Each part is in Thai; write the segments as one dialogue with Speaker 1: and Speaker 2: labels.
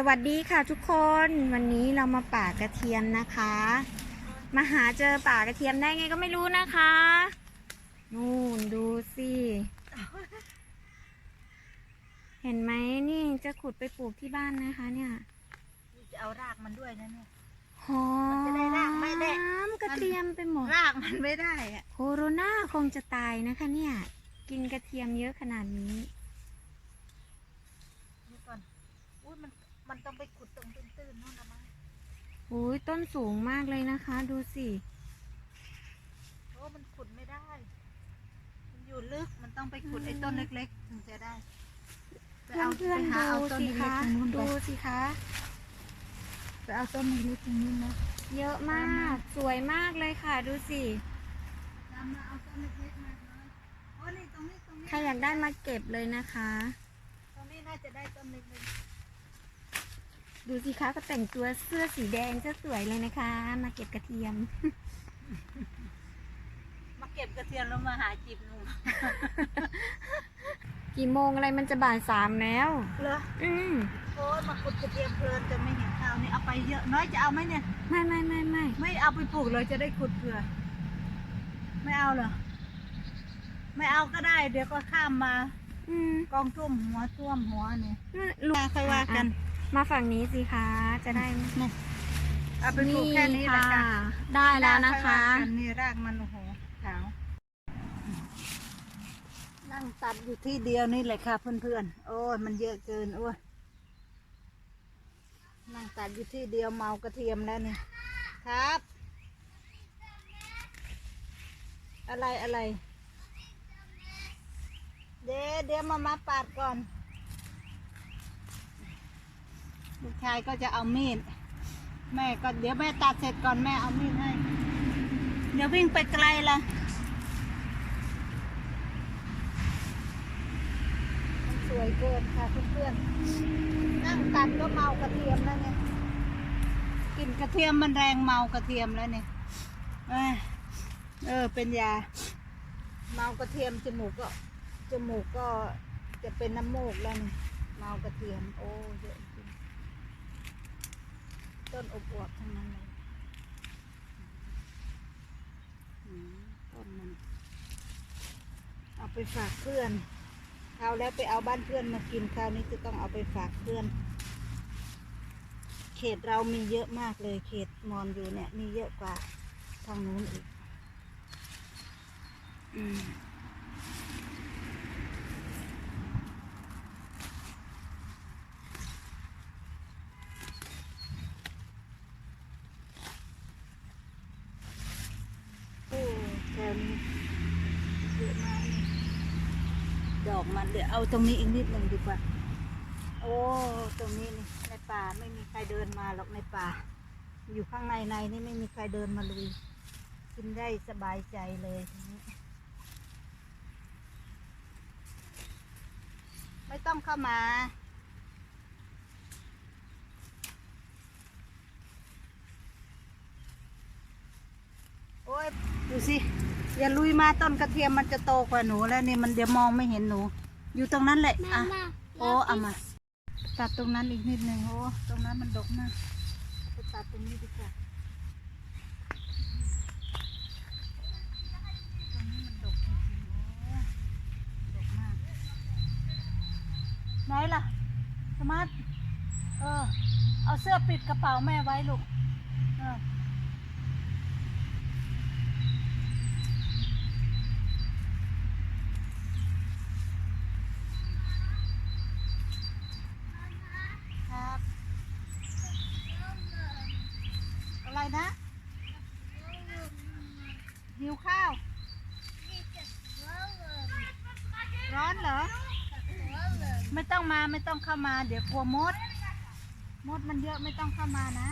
Speaker 1: สวัสดีค่ะทุกคนวันนี้เรามาป่ากระเทียมนะคะ มาหาเจอป่ากระเทียมได้ไงก็ไม่รู้นะคะนู่นดูสิเห็นไหมนี่จะขุดไปปลูกที่บ้านนะคะ เนี่ย
Speaker 2: จะเอารากมันด้วยนะเนี่ย
Speaker 1: หอ
Speaker 2: มันจะได้รากไม่ได้
Speaker 1: มกระเทียมไปหมด
Speaker 2: รากมันไม่ได้อะ
Speaker 1: โคโรนาคงจะตายนะคะ เนี่ย กินกระเทียมเยอะขนาดนี้
Speaker 2: นี่ก่อนอุ้ย มันมันต้องไปขุดตรงตื้นๆนู่นนะมั้ง
Speaker 1: อุ้ยต้นสูงมากเลยนะคะ ดูสิ
Speaker 2: เพราะว่ามันขุดไม่ได้ มันอยู่ลึกมันต้องไปขุดไอ้ต้นเล็กๆถึงจะได้ไป
Speaker 1: เพื่อน
Speaker 2: เอา
Speaker 1: เพื่อน
Speaker 2: ไปหา
Speaker 1: ๆ
Speaker 2: เอา
Speaker 1: ดู
Speaker 2: ต้น
Speaker 1: สิ
Speaker 2: เล็ก
Speaker 1: คะ
Speaker 2: ๆตรงนู้นไป
Speaker 1: ดูสิคะ
Speaker 2: ไปเอาต้นเล็กๆตรงนู้นนะ
Speaker 1: เยอะมาก สวยมากเลยค่ะ ดูสิ
Speaker 2: ตามมาเอาต้นเล็กๆมาเลยโอ้นี่ตรงนี้ตรงนี้
Speaker 1: ใครอยากได้มาเก็บเลยนะคะ
Speaker 2: ตรงนี้น่าจะได้ต้นเล็ก
Speaker 1: ดูสิคะก็แต่งตัวเสื้อสีแดงจะสวยเลยนะคะ มาเก็บกระเทียม
Speaker 2: ๆมาเก็บกระเทียมแล้วมาหาจีบหนุ่ม
Speaker 1: กี่โมงอะไรมันจะบ่ายสามแล้ว
Speaker 2: เหรอ
Speaker 1: อืม
Speaker 2: โอ้ยมาขุดกระเทียมเพลินจะไม่เห็นข้าวนี่เอาไปเยอะน้อยจะเอาไหมเนี่ย
Speaker 1: ไม่ไม่ไม่ไม่
Speaker 2: ไม่เอาไปปลูกเลยจะได้ขุดเผื่อ ไม่เอาเหรอ ไม่เอาก็ได้ เดี๋ยวก็ข้ามมา
Speaker 1: อืม
Speaker 2: กองท่วมหัวท่วมหัวเนี่ย
Speaker 1: ลูก
Speaker 2: ค่อยว่ากัน
Speaker 1: มาฝั่งนี้สิคะ จะได้
Speaker 2: เอาไปปลูกแค่นี้แหละค่ะ
Speaker 1: ได้แล้วนะคะ
Speaker 2: อยว่ากันนี่รากมันโอ้โหขาวนั่งตัดอยู่ที่เดียวนี่แหละค่ะเพื่อนๆ โอ้ยมันเยอะเกินโอ้ยนั่งตัดอยู่ที่เดียวเมากระเทียมแล้วนี่ครับ อะไรอะไร เดี๋ยวเดี๋ยวมามาปาดก่อน ลูกชายก็จะเอามีด แม่ก็เดี๋ยวแม่ตัดเสร็จก่อนแม่เอามีดให้ เดี๋ยววิ่งไปไกลละมันสวยเกินค่ะเพื่อนๆนั่งตัดก็เมากระเทียมแล้วเนี่ยกลิ่นกระเทียมมันแรงเมากระเทียมแล้วเนี่ยเอ้ยเออเป็นยา เมากระเทียมจมูกก็จมูกก็จะเป็นน้ำมูกแล้วนี่เมากระเทียม โอ้เยอะ ต้นอบอวบๆทั้งนั้นเลยอืมต้นมันเอาไปฝากเพื่อนเอาแล้วไปเอาบ้านเพื่อนมากินคราวนี้จะต้องเอาไปฝากเพื่อน เขตเรามีเยอะมากเลย เขตมอนอยู่เนี่ย มีเยอะกว่าทางนู้นอีก อืม โอ้แถวนี้เยอะมากเลยดอกมัน เดี๋ยวเอาตรงนี้อีกนิดหนึ่งดีกว่า โอ้ตรงนี้นี่ในป่าไม่มีใครเดินมาหรอกในป่า อยู่ข้างในในนี่ไม่มีใครเดินมาลุยกินได้สบายใจเลยทีนี้ไม่ต้องเข้ามาโอ้ยดูสิอย่าลุยมาต้นกระเทียมมันจะโตกว่าหนูแล้วนี่มันเดี๋ยวมองไม่เห็นหนู อยู่ตรงนั้นแหละอะโอ้เอามาตัดตรงนั้นอีกนิดหนึ่งโอ้ตรงนั้นมันดกมากไปตัดตรงนี้ดีกว่าตรงนี้มันดกจริงๆโอ้ดกมากไหนล่ะสมาร์ทเออ เอาเสื้อปิดกระเป๋าแม่ไว้ลูก เออ ครับ อะไรนะ หิวข้าว ร้อนเหรอ ไม่ต้องมา ไม่ต้องเข้ามา เดี๋ยวกลัวมด มดมันเยอะไม่ต้องเข้ามานะ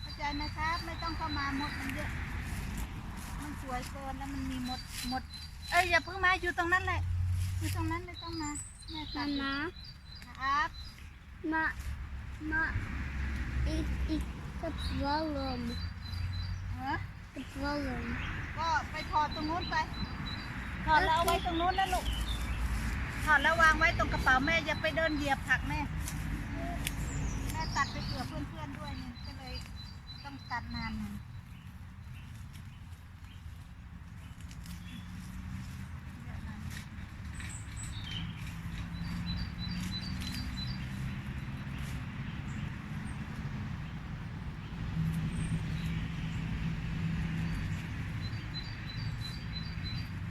Speaker 2: เข้าใจไหมครับ ไม่ต้องเข้ามามดมันเยอะ มันสวยเกินแล้วมันมีมดมด เอ้ยอย่าเพิ่งมาอยู่ตรงนั้นแหละอยู่ตรงนั้นเลยต้องมาแม่ตั
Speaker 1: นั่
Speaker 2: ด
Speaker 1: นนะ
Speaker 2: ครับ
Speaker 3: Maar, maar ik, ik heb zwallen.
Speaker 2: เออ
Speaker 3: Ik heb zwallen.
Speaker 2: ก็ไปถอดตรงนู้นไปถอดแล้วเอาไว้ตรงนู้นนะลูก ถอดแล้ววางไว้ตรงกระเป๋าแม่อย่าไปเดินเหยียบผักแม่ แม่ตัดไปเผื่อเพื่อนๆด้วยเนี่ยก็เลยต้องตัดนานหน่อยอะหน่อย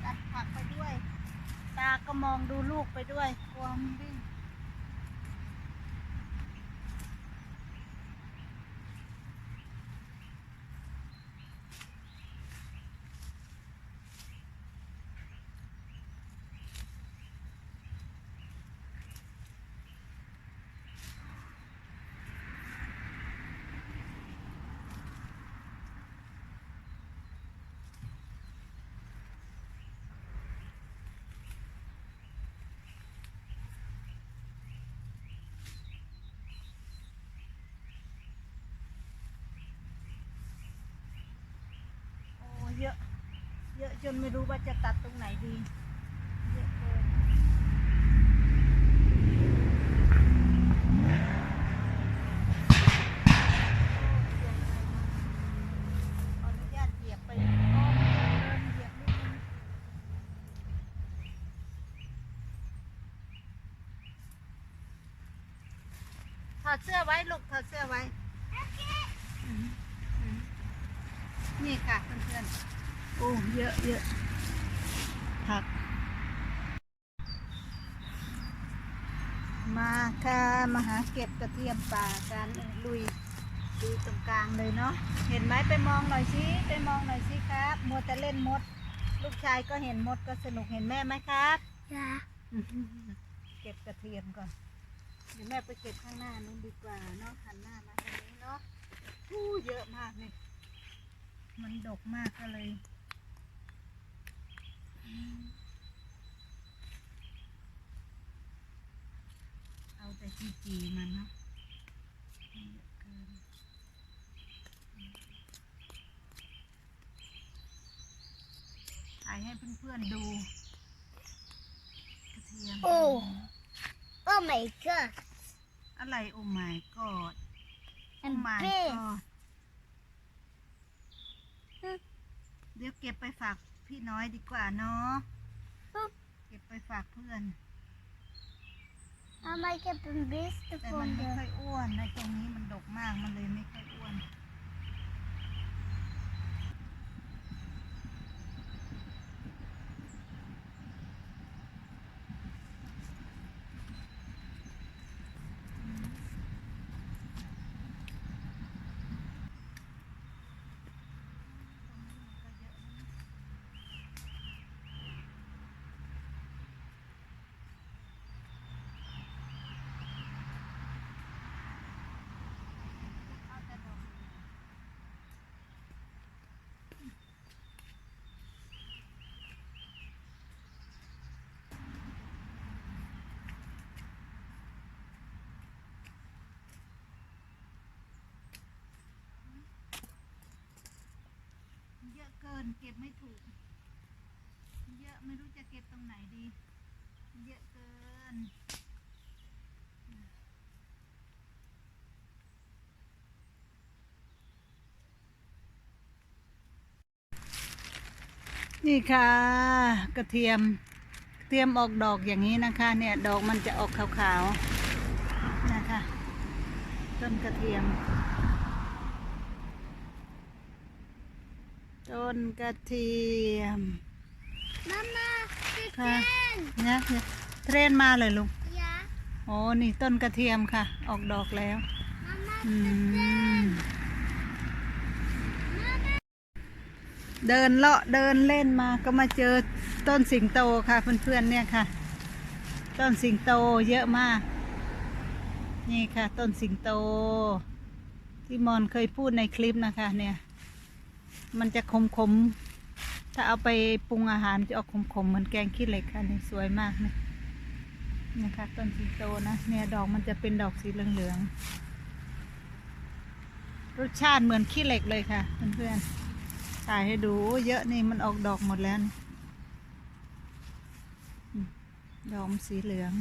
Speaker 2: ตัดผักไปด้วย ตา ก็มองดูลูกไปด้วยกลัวมันวิ่ง โอ้ เยอะ เยอะจนไม่รู้ว่าจะตัดตรงไหนดีเยอะเกินขออนุญาตเหยียบไปอ้อมเดินเหยียบนิดนึงถอดเสื้อไว้ลูกถอดเสื้อไว้อืมอืมนี่ค่ะเพื่อนๆ โอ้เยอะเยอะผัก มาค่ะมาหาเก็บกระเทียมป่ากันเออลุยดูตรงกลางเลยเนาะเห็นไหมไปมองหน่อยสิไปมองหน่อยสิครับมัวแต่เล่นมด ลูกชายก็เห็นมดก็สนุกเห็นแม่ไหมครับ
Speaker 3: Ja.
Speaker 2: เก็บกระเทียมก่อนเดี๋ยวแม่ไปเก็บข้างหน้านู้นดีกว่าเนาะหันหน้ามาทางนี้เนาะอู้เยอะมากเลยมันดกมากก็เลยอืม เอาแต่จีจีมันเนาะเยอะเกินถ่ายให้เพื่อนๆดูกระเทียม
Speaker 3: โอ้ Oh my god.
Speaker 2: อะไรโอ้ my god โอ้
Speaker 3: And
Speaker 2: my
Speaker 3: big.
Speaker 2: god เดี๋ยวเก็บไปฝาก พี่น้อยดีกว่าเนาะเก็บไปฝากเพื่อน
Speaker 3: Mamma, ik heb een beest
Speaker 2: แต่มันไม่
Speaker 3: gevonden.
Speaker 2: ค่อยอ้วนในตรงนี้มันดกมากมันเลยไม่ค่อยอ้วน นเก็บไม่ถูก เยอะไม่รู้จะเก็บตรงไหนดี เยอะเกิน นี่ค่ะ กระเทียมกระเทียมออกดอกอย่างนี้นะคะ เนี่ยดอกมันจะออกขาวๆนะคะต้นกระเทียม ต้นกระเทียม
Speaker 3: Mama, kijk
Speaker 2: Ja.
Speaker 3: in.
Speaker 2: นะเนี่ยเทรนมาเลยลุง
Speaker 3: Ja.
Speaker 2: โอ้นี่ต้นกระเทียมค่ะ ออกดอกแล้ว
Speaker 3: Mama,
Speaker 2: อื
Speaker 3: kijk
Speaker 2: ม
Speaker 3: in.
Speaker 2: เดินเลาะเดินเล่นมาก็มาเจอต้นสิงโตค่ะเพื่อนๆเนี่ยค่ะ ต้นสิงโตเยอะมาก นี่ค่ะ ต้นสิงโต ที่มอนเคยพูดในคลิปนะคะ เนี่ย มันจะขมๆถ้าเอาไปปรุงอาหารจะออกขมๆเหมือนแกงขี้เหล็กค่ะนี่สวยมากนี่ยนะคะต้นสิงโตนะเนี่ยดอกมันจะเป็นดอกสีเหลืองๆรสชาติเหมือนขี้เหล็กเลยค่ะเพื่อนๆถ่ายให้ดูเยอะนี่มันออกดอกหมดแล้วดอกสีเหลือง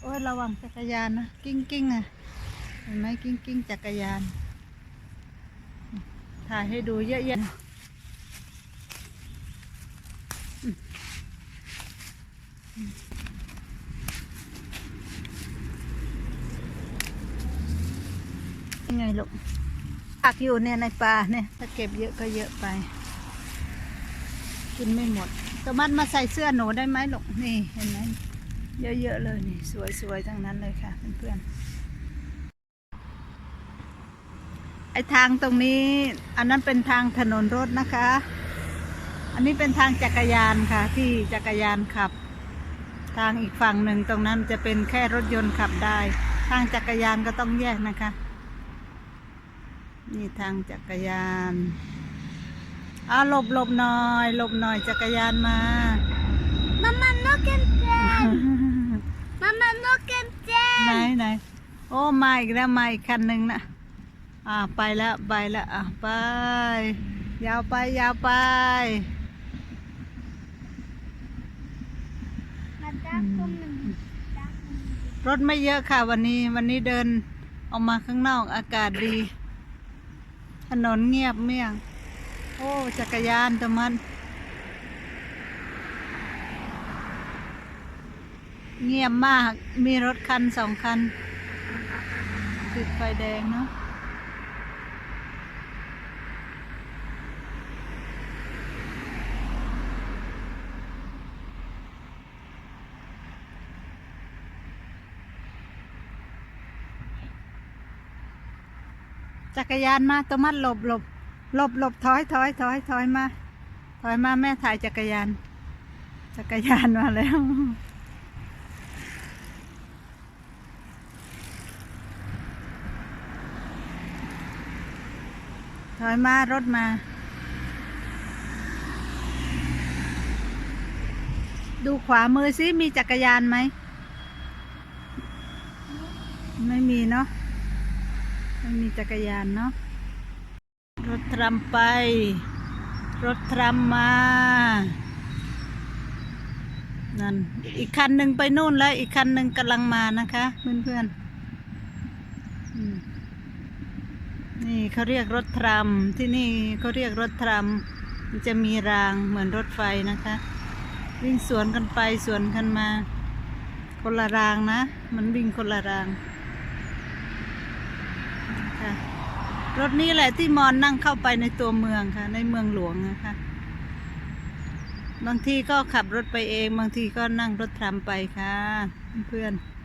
Speaker 2: โอ้ยระวังจักรยานนะ กิ้งกิ้งอะ ห็นไหมกิ้งกิ้งจักรยาน ถ่ายให้ดูเยอะแยะยังไงลูกผักอยู่เนี่ยในป่าเนี่ย ถ้าเก็บเยอะก็เยอะไป กินไม่หมดสมัดมาใส่เสื้อหนูได้ไหมลูกนี่เห็นไหมเยอะๆเลยนี่ สวยๆทั้งนั้นเลยค่ะเพื่อนๆไอทางตรงนี้ อันนั้นเป็นทางถนนรถนะคะ อันนี้เป็นทางจักรยานค่ะ ที่จักรยานขับ ทางอีกฝั่งหนึ่งตรงนั้นจะเป็นแค่รถยนต์ขับได้ ทางจักรยานก็ต้องแยกนะคะ นี่ทางจักรยานอ่าหลบหลบหน่อยหลบหน่อยจักรยานมา
Speaker 3: Mama, look at them. Mama, look at
Speaker 2: ไหน
Speaker 3: them.
Speaker 2: ไหนโอ้มาอีกแล้วมาอีกคันหนึ่งนะ อ่าไปแล้วไปแล้วอะไป ยาวไปยาวไปรถไม่เยอะค่ะวันนี้วันนี้เดินออกมาข้างนอกอากาศดี ถนนเงียบเมี่ยง โอ้จักรยานตัวมัน เงียบมากมีรถคันสองคันติดไฟแดงเนาะ จักรยานมาตัวมัดหลบหลบหลบหลบถอยถอยถอยถอยมา ถอยมาแม่ถ่ายจักรยาน จักรยานมาแล้วถอยมารถมา ดูขวามือซิมีจักรยานไหม ไม่มีเนาะ ไม่มีจักรยานเนาะรถทรัมไป รถทรัมมานั่นอีกคันหนึ่งไปนู่นแล้ว อีกคันหนึ่งกำลังมานะคะเพื่อนๆอืมนี่เขาเรียกรถทรัมที่นี่เขาเรียกรถทรัมมันจะมีรางเหมือนรถไฟนะคะ วิ่งสวนกันไปสวนกันมา คนละรางนะ มันวิ่งคนละรางค่ะ รถนี้แหละที่มอนนั่งเข้าไปในตัวเมืองค่ะ ในเมืองหลวงนะคะ บางทีก็ขับรถไปเอง บางทีก็นั่งรถทรัมไปค่ะ เพื่อนๆ